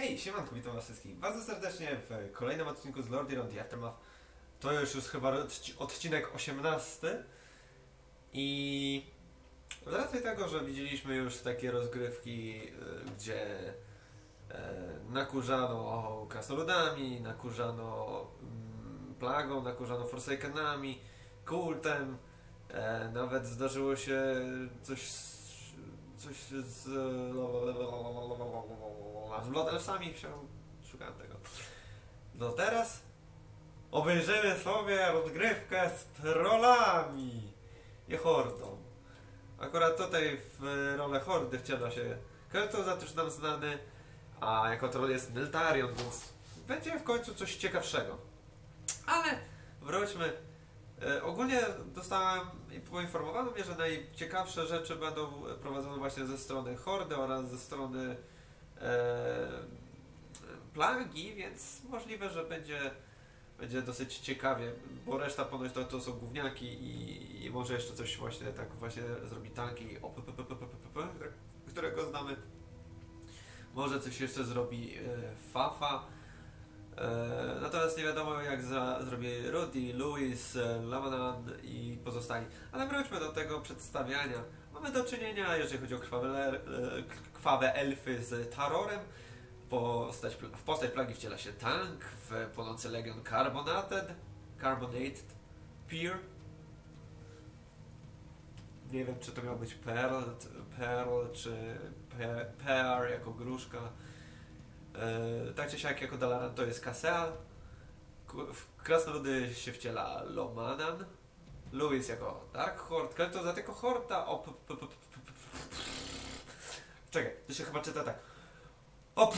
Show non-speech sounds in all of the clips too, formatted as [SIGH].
Hej, siemanko, witam was wszystkich bardzo serdecznie w kolejnym odcinku z Lordy Round Aftermath. To już jest chyba odci- odcinek 18 i z racji tego, że widzieliśmy już takie rozgrywki, y, gdzie e, nakurzano krasnoludami, nakurzano mm, plagą, nakurzano Forsakenami, kultem, e, nawet zdarzyło się coś coś z z Blood Elfsami szukałem tego. No teraz obejrzymy sobie rozgrywkę z trollami i hordą. Akurat tutaj w rolę hordy wciela się Kel'Thuzad już nam znany, a jako troll jest Neltarion, więc będzie w końcu coś ciekawszego. Ale wróćmy. E, ogólnie dostałem poinformowano mnie, że najciekawsze rzeczy będą prowadzone właśnie ze strony hordy oraz ze strony e, plagi, więc możliwe, że będzie, będzie dosyć ciekawie, bo reszta ponoć to, to są gówniaki i, i może jeszcze coś właśnie tak właśnie zrobi tanki, o, p, p, p, p, p, p, p, którego znamy. Może coś jeszcze zrobi e, Fafa. E, natomiast nie wiadomo jak za, zrobi Rudy, Louis, e, Lamanan i pozostali. Ale wróćmy do tego przedstawiania. Mamy do czynienia, jeżeli chodzi o krwawe, e, krwawe elfy z Tarorem. Postać, w postać plagi wciela się tank, w płonący legion Carbonated, Carbonated, Peer. Nie wiem, czy to miał być Pearl, Pearl czy Pe- Pear jako gruszka. E, tak czy siak jako Dalaran to jest Kaseal. Ku- W Krasnoludy się wciela Lomanan. Louis jako Dark Horde. Kelto za tylko Horda. O, p, p, p, p, p, p. Czekaj, to się chyba czyta tak. O, p,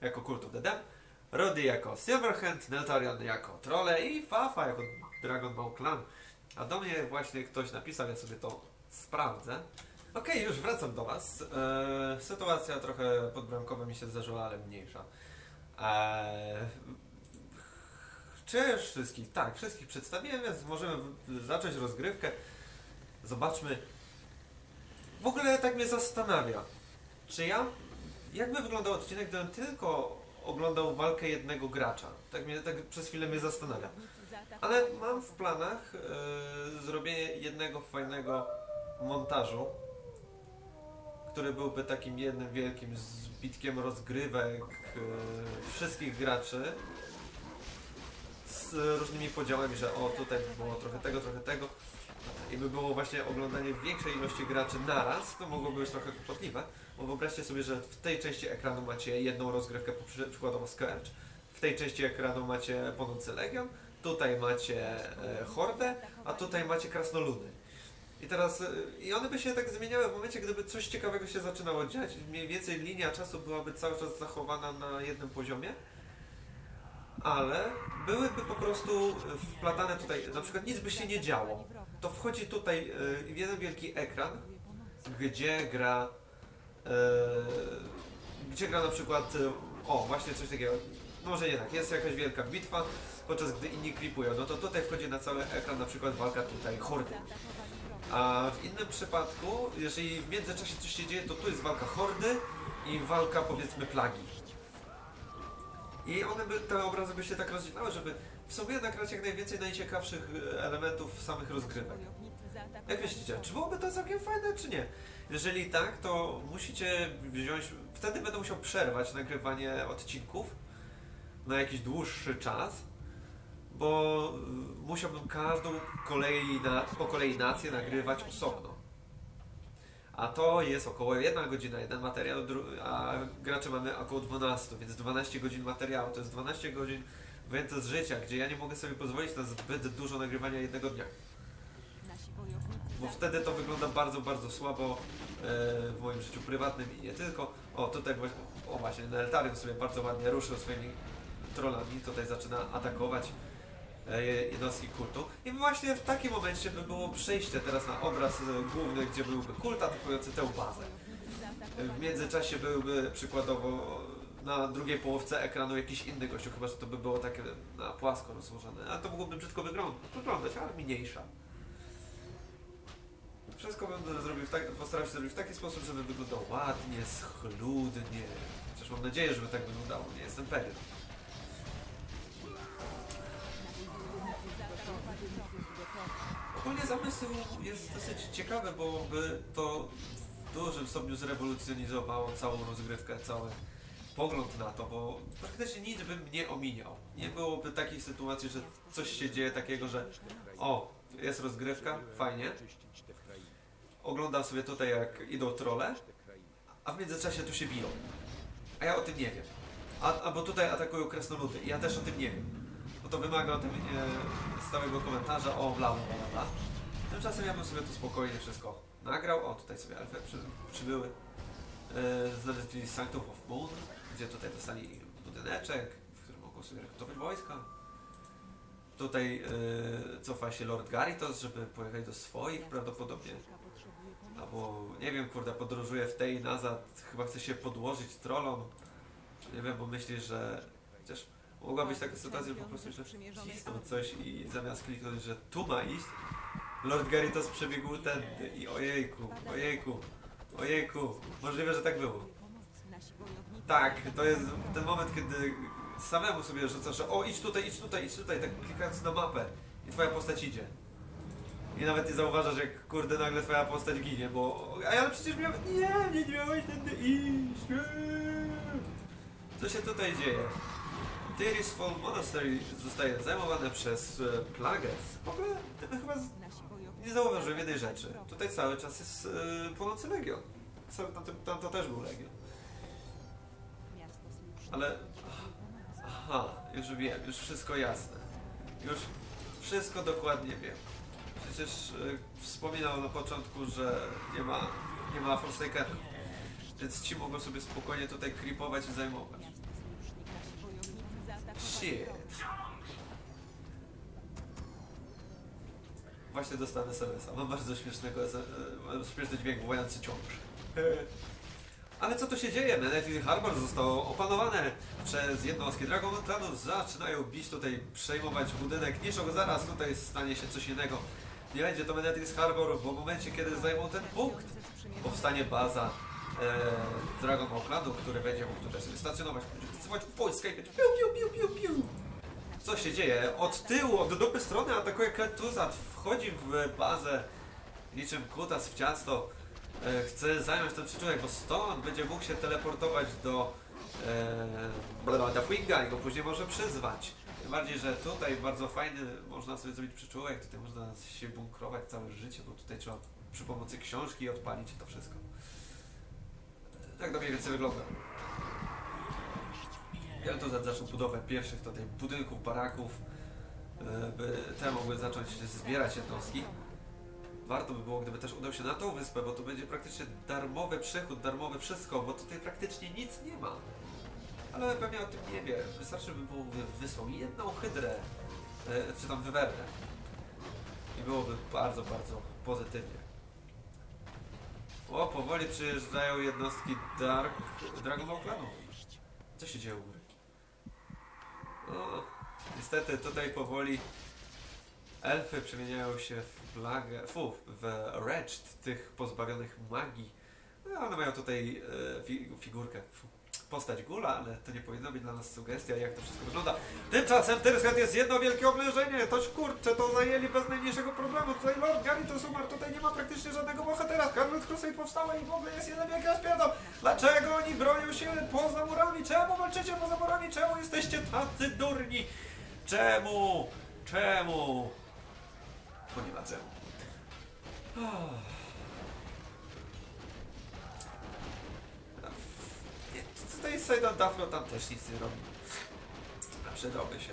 jako Cult of the Dam. Rudy jako Silverhand, Neltarion jako Trolle i Fafa jako Dragon Ball Clan. A do mnie właśnie ktoś napisał, ja sobie to sprawdzę. Okej, już wracam do Was. Eee, sytuacja trochę podbramkowa mi się zdarzyła, ale mniejsza. Eee, wszystkich? Tak, wszystkich przedstawiłem, więc możemy zacząć rozgrywkę. Zobaczmy. W ogóle tak mnie zastanawia, czy ja. Jakby wyglądał odcinek, gdybym tylko oglądał walkę jednego gracza? Tak mnie tak przez chwilę mnie zastanawia. Ale mam w planach e, zrobienie jednego fajnego montażu, który byłby takim jednym wielkim zbitkiem rozgrywek e, wszystkich graczy. Z różnymi podziałami, że o tutaj by było trochę tego, trochę tego. I by było właśnie oglądanie większej ilości graczy naraz, to mogłoby być trochę kłopotliwe, bo wyobraźcie sobie, że w tej części ekranu macie jedną rozgrywkę, przy- przykładowo Scourge, w tej części ekranu macie Płonący Legion, tutaj macie e, Hordę, a tutaj macie Krasnoludy. I teraz, e, i one by się tak zmieniały w momencie, gdyby coś ciekawego się zaczynało dziać, mniej więcej linia czasu byłaby cały czas zachowana na jednym poziomie, ale byłyby po prostu wplatane tutaj, na przykład nic by się nie działo. To wchodzi tutaj e, jeden wielki ekran, gdzie gra e, gdzie gra na przykład o, właśnie coś takiego. Może nie tak, jest jakaś wielka bitwa, podczas gdy inni klipują, no to tutaj wchodzi na cały ekran na przykład walka tutaj hordy. A w innym przypadku, jeżeli w międzyczasie coś się dzieje, to tu jest walka hordy i walka powiedzmy plagi. I one by, te obrazy by się tak rozdzielały, żeby w sobie nagrać jak najwięcej najciekawszych e, elementów samych rozgrywek. Jak myślicie, czy byłoby to całkiem fajne, czy nie? Jeżeli tak, to musicie wziąć. Wtedy będę musiał przerwać nagrywanie odcinków na jakiś dłuższy czas, bo musiałbym każdą kolei na, po kolei nację nagrywać osobno. A to jest około 1 godzina, jeden materiał, a gracze mamy około 12, więc 12 godzin materiału to jest 12 godzin wyjęte z życia, gdzie ja nie mogę sobie pozwolić na zbyt dużo nagrywania jednego dnia. Bo wtedy to wygląda bardzo, bardzo słabo e, w moim życiu prywatnym i nie tylko. O, tutaj właśnie, o właśnie, Neltarion sobie bardzo ładnie ruszył swoimi trollami, tutaj zaczyna atakować jednostki kultu. I właśnie w takim momencie by było przejście teraz na obraz e, główny, gdzie byłby kult atakujący tę bazę. E, W międzyczasie byłby przykładowo na drugiej połówce ekranu jakiś inny gościu, chyba że to by było takie na płasko rozłożone. A to mogłoby brzydko wyglądać, ale mniejsza. Wszystko będę zrobił w tak, postaram się zrobić w taki sposób, żeby wyglądał ładnie, schludnie. Chociaż mam nadzieję, żeby tak wyglądało, nie jestem pewien. Ogólnie zamysł jest dosyć ciekawy, bo by to w dużym stopniu zrewolucjonizowało całą rozgrywkę, cały pogląd na to, bo praktycznie nic bym nie ominiał. Nie byłoby takiej sytuacji, że coś się dzieje takiego, że o, jest rozgrywka, fajnie. Oglądam sobie tutaj jak idą trole, a w międzyczasie tu się biją. A ja o tym nie wiem. A, albo tutaj atakują krasnoludy ja też o tym nie wiem. To wymaga ode mnie stałego komentarza o bla bla bla bla. Tymczasem ja bym sobie to spokojnie wszystko nagrał. O, tutaj sobie elfy przy, przybyły. Yy, znaleźli Sanctum of Moon, gdzie tutaj dostali budyneczek, w którym mogą sobie rekrutować wojska. Tutaj yy, cofa się Lord Garitos, żeby pojechać do swoich prawdopodobnie. Albo nie wiem, kurde, podróżuje w tej i nazad, chyba chce się podłożyć trollom. Nie wiem, bo myśli, że chociaż mogła być taka sytuacja, że po prostu że wcisnął coś i zamiast kliknąć, że tu ma iść, Lord Garitos przebiegł tędy i ojejku, ojejku, ojejku, możliwe, że tak było. Tak, to jest ten moment, kiedy samemu sobie rzucasz, że o idź tutaj, idź tutaj, idź tutaj, tak klikając na mapę i twoja postać idzie. I nawet nie zauważasz, jak kurde nagle twoja postać ginie, bo... A ja przecież miałem... Nie, nie miałeś tędy iść! Nie. Co się tutaj dzieje? Tirisfall Monastery zostaje zajmowane przez e, Plagueis. W ogóle ty chyba nie zauważyłem jednej rzeczy. Tutaj cały czas jest e, Północy Legion. Tam, tam to też był Legion. Ale... Aha, już wiem, już wszystko jasne. Już wszystko dokładnie wiem. Przecież y, wspominał na początku, że nie ma, nie ma Forsakena. Więc ci mogą sobie spokojnie tutaj creepować i zajmować. Shit. Właśnie dostałem SMS-a. Mam bardzo śmiesznego, śmieszny dźwięk wołający ciąż. [LAUGHS] Ale co tu się dzieje? Manatee Harbor zostało opanowane przez jednostki Dragon Clanu. Zaczynają bić tutaj, przejmować budynek. Niszą zaraz tutaj stanie się coś innego. Nie będzie to Manatee Harbor, bo w momencie, kiedy zajmą ten punkt, powstanie baza Dragon Ball Clanu, który będzie mógł tutaj sobie stacjonować, wysyłać wojska i będzie piu, piu, piu, piu, piu. Co się dzieje? Od tyłu, od dupy strony atakuje Kel'Thuzad, wchodzi w bazę niczym kutas w ciasto. E, chce zająć ten przyczółek, bo stąd będzie mógł się teleportować do e, do Winga i go później może przyzwać. Tym bardziej, że tutaj bardzo fajny można sobie zrobić przyczółek, tutaj można się bunkrować całe życie, bo tutaj trzeba przy pomocy książki odpalić to wszystko. Tak to mniej więcej wygląda. Tu zaczął budowę pierwszych tutaj budynków, baraków, by te mogły zacząć zbierać jednostki. Warto by było, gdyby też udał się na tą wyspę, bo tu będzie praktycznie darmowy przychód, darmowe wszystko, bo tutaj praktycznie nic nie ma. Ale pewnie o tym nie wie. Wystarczy, by było wy- wysłał jedną hydrę, e, czy tam wywernę. I byłoby bardzo, bardzo pozytywnie. O, powoli przyjeżdżają jednostki Dark Dragon Ball Clanu. Co się dzieje u góry? No, niestety tutaj powoli elfy przemieniają się w plagę, fu, w wretched tych pozbawionych magii. No, one mają tutaj e, fi, figurkę, postać gula, ale to nie powinno być dla nas sugestia, jak to wszystko wygląda. Tymczasem Tyrskent jest jedno wielkie oblężenie, toż kurczę, to zajęli bez najmniejszego problemu. Tutaj Lord Garitos umarł, tutaj nie ma praktycznie żadnego bohatera. Scarlet Crusade powstała i w ogóle jest jeden wielki rozpierdol. Dlaczego oni bronią się poza murami? Czemu walczycie poza murami? Czemu jesteście tacy durni? Czemu? Czemu? Bo nie ma czemu. Nie, Tutaj Sejdan Dafro tam też nic nie robi. A przydałby się.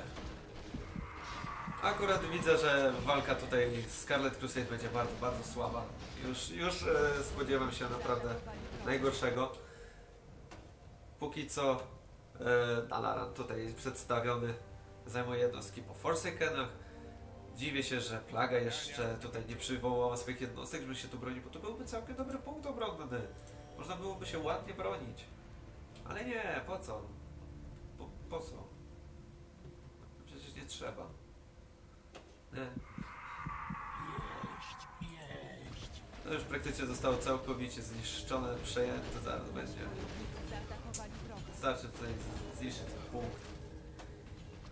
Akurat widzę, że walka tutaj z Scarlet Crusade będzie bardzo, bardzo słaba. Już, już e, spodziewam się naprawdę najgorszego. Póki co e, Dalaran tutaj przedstawiony zajmuje jednostki po Forsakenach. Dziwię się, że Plaga jeszcze tutaj nie przywołała swoich jednostek, żeby się tu bronić, bo to byłby całkiem dobry punkt obronny. Można byłoby się ładnie bronić. Ale nie, po co? Po, po co? Przecież nie trzeba. Nie. To już praktycznie zostało całkowicie zniszczone, przejęte, zaraz będzie. Zaatakowali wroga. Wystarczy tutaj zniszczyć ten punkt.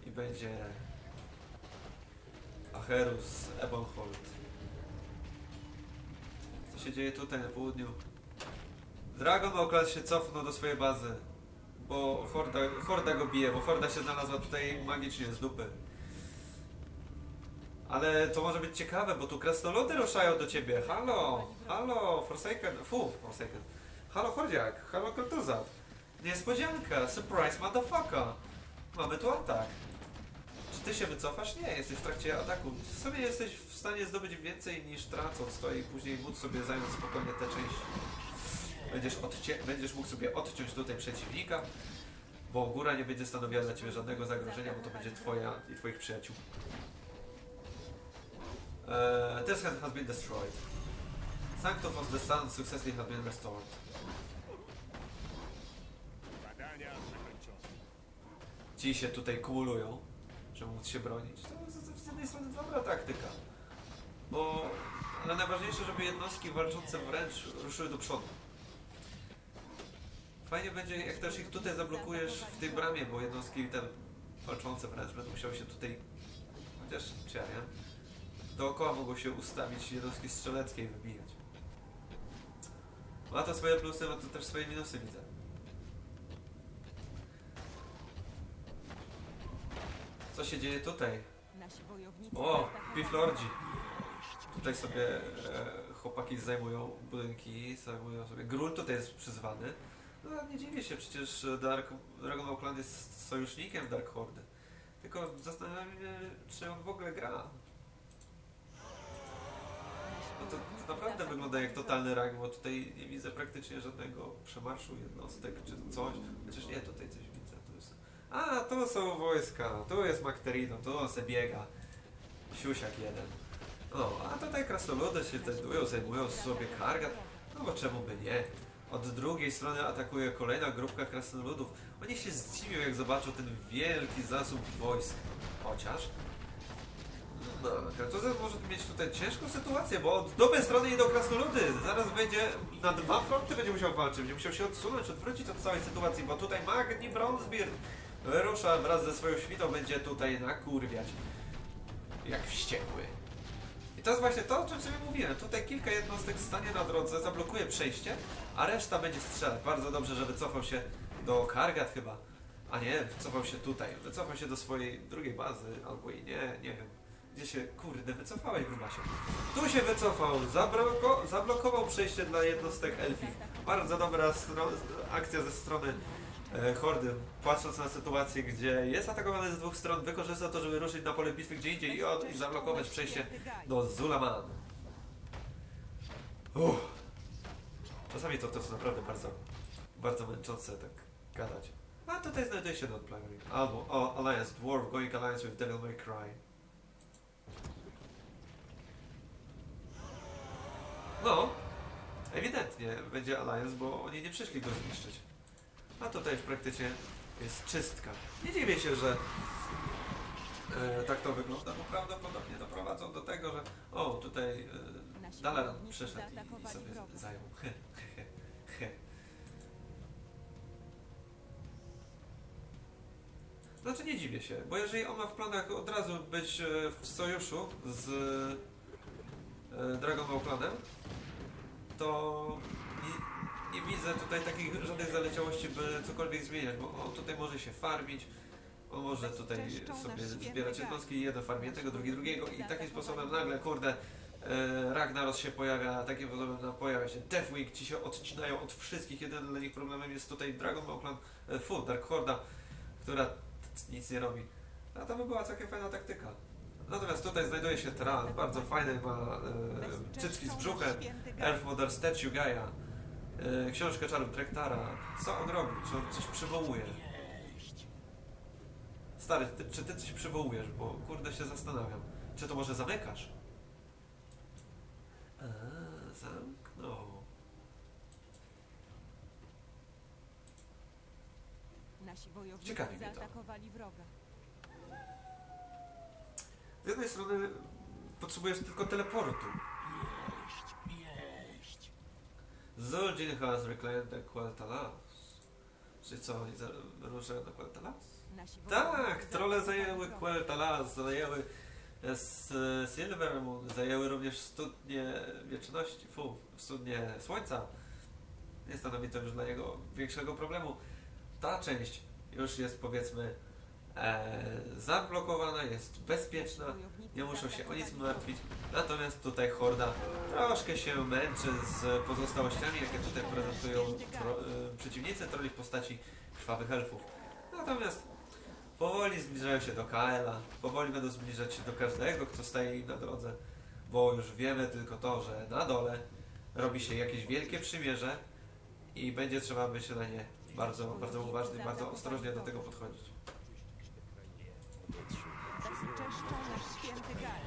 I będzie... Acherus Ebonhold. Co się dzieje tutaj na południu? Dragon Oklas się cofnął do swojej bazy. Bo Horda, Horda go bije, bo Horda się znalazła tutaj magicznie z dupy. Ale to może być ciekawe, bo tu krasnoludy ruszają do ciebie. Halo, halo, Forsaken, fu, Forsaken. Halo Hordziak, halo Kultuzat. Niespodzianka, surprise motherfucker. Mamy tu atak. Czy ty się wycofasz? Nie, jesteś w trakcie ataku. W sumie jesteś w stanie zdobyć więcej niż tracąc to i później móc sobie zająć spokojnie tę część. Będziesz, odcie- będziesz mógł sobie odciąć tutaj przeciwnika, bo góra nie będzie stanowiła dla ciebie żadnego zagrożenia, bo to będzie twoja i twoich przyjaciół. Uh, this has, has been destroyed. Sanctum of the Sun successfully has been restored. Ci się tutaj kumulują, żeby móc się bronić. To jest z jednej strony dobra taktyka. Bo, ale najważniejsze, żeby jednostki walczące wręcz ruszyły do przodu. Fajnie będzie, jak też ich tutaj zablokujesz w tej bramie, bo jednostki te walczące wręcz będą musiały się tutaj, chociaż czy ja dookoła mogą się ustawić jednostki strzeleckie i wybijać. Ma to swoje plusy, ma to też swoje minusy, widzę. Co się dzieje tutaj? O, Piflordzi. Tutaj sobie e, chłopaki zajmują budynki, zajmują sobie... Grul tutaj jest przyzwany. No nie dziwię się, przecież Dark, Dragon Oakland jest sojusznikiem Dark Hordy. Tylko zastanawiam się, czy on w ogóle gra. No to, to naprawdę wygląda jak totalny rank, bo tutaj nie widzę praktycznie żadnego przemarszu jednostek czy coś. Chociaż nie, tutaj coś widzę. Tu jest... A, tu są wojska, tu jest Makterino, tu on se biega. Siusiak jeden. No, a tutaj krasnoludy się znajdują, zajmują sobie kargat. No bo czemu by nie? Od drugiej strony atakuje kolejna grupka krasnoludów. Oni się zdziwią, jak zobaczą ten wielki zasób wojsk. Chociaż... No, Kratozer może mieć tutaj ciężką sytuację, bo od dobrej strony idą krasnoludy. Zaraz będzie na dwa fronty będzie musiał walczyć, będzie musiał się odsunąć, odwrócić od całej sytuacji, bo tutaj Magni Bronzebeard rusza wraz ze swoją świtą, będzie tutaj nakurwiać. Jak wściekły. I to jest właśnie to, o czym mówiłem. Tutaj kilka jednostek stanie na drodze, zablokuje przejście, a reszta będzie strzelać. Bardzo dobrze, że wycofał się do Kargat chyba. A nie, wycofał się tutaj. Wycofał się do swojej drugiej bazy, albo i nie, nie wiem. Gdzie się, kurde, wycofałeś grubasie. Tu się wycofał, zabloko, zablokował przejście dla jednostek elfich. Bardzo dobra akcja ze strony Hordy. Patrząc na sytuację, gdzie jest atakowany z dwóch stron, wykorzysta to, żeby ruszyć na pole bitwy gdzie indziej i, od, i zablokować przejście do Zulaman. Uff. Czasami to, to jest naprawdę bardzo, bardzo męczące tak gadać. A tutaj znajduje się Not Plague. Albo o, Alliance, Dwarf Going Alliance with Devil May Cry. No, ewidentnie będzie Alliance, bo oni nie przyszli go zniszczyć. A tutaj już praktycznie jest czystka. Nie dziwię się, że e, tak to wygląda, bo prawdopodobnie doprowadzą do tego, że o, tutaj e, Dalaran przyszedł i, i sobie zajął. He, he, he. Znaczy nie dziwię się, bo jeżeli on ma w planach od razu być e, w sojuszu z e, Dragon Ball Clanem, to nie, widzę tutaj takich żadnych zaleciałości, by cokolwiek zmieniać, bo on tutaj może się farmić, on może tutaj sobie zbierać jednostki, jeden farmi jednego, drugi drugiego. I takim sposobem nagle, kurde, e, Ragnaros się pojawia, takim sposobem no, pojawia się Deathwing, ci się odcinają od wszystkich, jeden dla nich problemem jest tutaj Dragon Ball Clan, e, fu, Dark Horda, która nic nie robi. A to by była całkiem fajna taktyka. Natomiast tutaj znajduje się Tran, bardzo fajny, ma e, cycki z brzuchem, Elf Model Statue Gaia, książkę czarów Drektara. Co on robi? Czy on coś przywołuje? Stary, ty, czy ty coś przywołujesz? Bo kurde się zastanawiam. Czy to może zamykasz? A, zamknął. Nasi wojownicy Ciekawi mnie to. zaatakowali wroga. Z jednej strony potrzebujesz tylko teleportu. Zul'jin has reclaimed the Quel'Thalas. Czyli co, oni za- ruszają do Quel'Thalas? Nasi Tak, trole zajęły wroga. Quel'Thalas, zajęły e, s- Silvermoon, zajęły również studnie wieczności, fu, studnie słońca. Nie stanowi to już dla niego większego problemu. Ta część już jest powiedzmy e, zablokowana, jest bezpieczna, nie muszą się o nic martwić. Natomiast tutaj Horda troszkę się męczy z pozostałościami, jakie tutaj prezentują tro, y, przeciwnicy troli w postaci krwawych elfów. Natomiast powoli zbliżają się do Kaela, powoli będą zbliżać się do każdego, kto staje im na drodze, bo już wiemy tylko to, że na dole robi się jakieś wielkie przymierze i będzie trzeba być na nie bardzo, bardzo uważnie, bardzo ostrożnie do tego podchodzić. Bezczeszczą nasz święty Gal.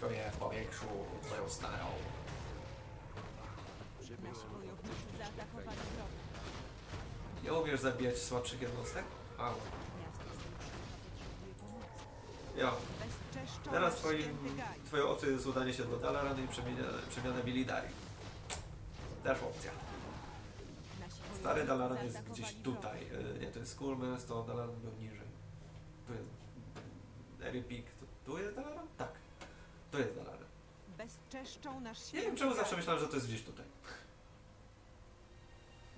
Koje w powietrzu twoją starą. Nasi wojownicy zaatakowali wroga. Nie umiesz zabijać słabszych jednostek? Pomocy. Ja. Teraz nasz twoim, twoją opcją jest udanie się do Dalarany i przemiana, przemiana Bilidari. Też opcja. Stary Dalaran jest gdzieś tutaj. Y, Nie, to jest Skulmes, to Dalaran był niżej. Tu jest Eri Peak. To, tu jest Dalaran? Tak. Tu jest Dalaran. Bezczeszczą nasz Nie wiem czemu zawsze myślałem, że to jest gdzieś tutaj.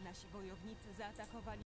Nasi wojownicy zaatakowali